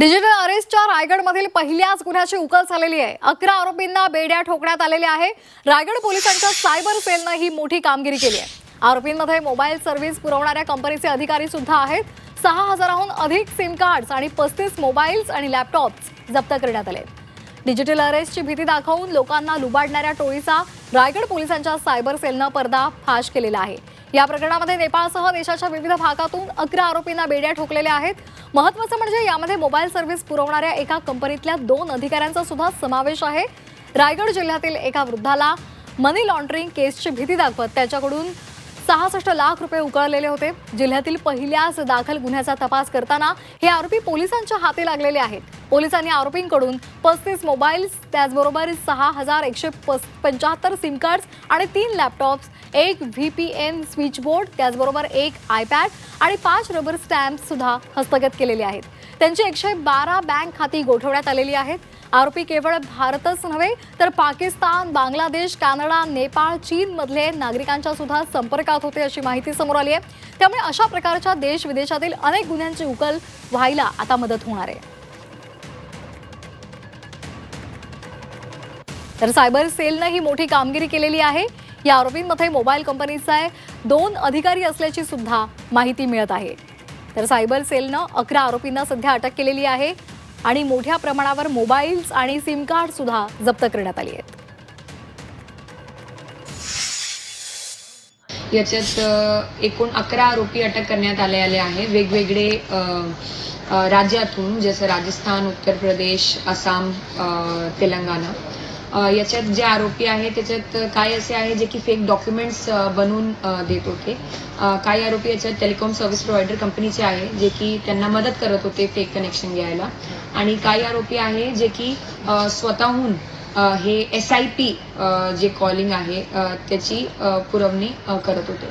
Digital अरेस्टच्या रायगडमधील पहिल्याच गुन्ह्याची उकल झालेली आहे. अकरा आरोपींना बेड्या ठोकण्यात आलेल्या आहे रायगड पोलिसांच्या सायबर सेलनं ही मोठी कामगिरी केली आहे. आरोपींमध्ये मोबाईल सर्व्हिस पुरवणाऱ्या कंपनीचे अधिकारी सुद्धा आहेत. सहा हजाराहून अधिक सिम कार्ड्स आणि पस्तीस मोबाईल्स आणि लॅपटॉप्स जप्त करण्यात आले. डिजिटल अरेस्टची भीती दाखवून लोकांना लुबाडणाऱ्या टोळीचा रायगड पोलिसांच्या सायबर सेलनं पर्दा फाश केलेला आहे. या प्रकरणामध्ये नेपाळसह देशाच्या विविध भागातून अकरा आरोपींना बेड्या ठोकलेल्या आहेत. महत्वाचं म्हणजे यामध्ये मोबाईल सर्व्हिस पुरवणाऱ्या एका कंपनीतल्या दोन अधिकाऱ्यांचा सुद्धा समावेश आहे. रायगड जिल्ह्यातील एका वृद्धाला मनी लॉन्ड्रिंग केसची भीती दाखवत त्याच्याकडून सहासष्ट लाख रुपये उकळलेले होते. जिल्ह्यातील पहिल्याच दाखल गुन्ह्याचा तपास करताना हे आरोपी पोलिसांच्या हाती लागलेले आहेत. पोलिसांनी आरोपींकडून पस्तीस मोबाईल्स त्याचबरोबर सहा हजार एकशे पस पंच्याहत्तर सिम कार्ड्स आणि तीन लॅपटॉप्स एक V P N switch board त्याचबरोबर एक आयपॅड आणि पाच रबर स्टॅम्प सुद्धा हस्तगत केलेले आहेत. त्यांची एकशे बारा बँक खाती गोठवण्यात आलेली आहेत. आरोपी केवळ भारतच नव्हे तर पाकिस्तान बांगलादेश कॅनडा नेपाळ चीन मधले नागरिकांच्या सुद्धा संपर्कात होते अशी माहिती समोर आली आहे. त्यामुळे अशा प्रकारच्या देश विदेशातील अनेक गुन्ह्यांची उकल व्हायला आता मदत होणार आहे. तर सायबर सेलनं ही मोठी कामगिरी केलेली आहे. या आरोपींमध्ये मोबाईल कंपनीचा दोन अधिकारी असल्याची सुद्धा माहिती मिळत आहे. तर सायबर सेलनं अकरा आरोपींना सध्या अटक केलेली आहे. आणि मोठ्या प्रमाणावर मोबाईल्स आणि सिम कार्ड सुद्धा जप्त करण्यात आली आहेत. याच्यात एकूण अकरा आरोपी अटक करण्यात आले आले आहे. वेगवेगळे राज्यातून जसं राजस्थान उत्तर प्रदेश आसाम तेलंगणा. याच्यात जे आरोपी आहे त्याच्यात काही असे आहे जे की फेक डॉक्युमेंट्स बनवून देत होते. काही आरोपी याच्यात टेलिकॉम सर्व्हिस प्रोव्हायडर कंपनीचे आहे जे की त्यांना मदत करत होते फेक कनेक्शन घ्यायला. आणि काही आरोपी आहे जे की स्वतःहून हे एस आय पी जे कॉलिंग आहे त्याची पुरवणी करत होते.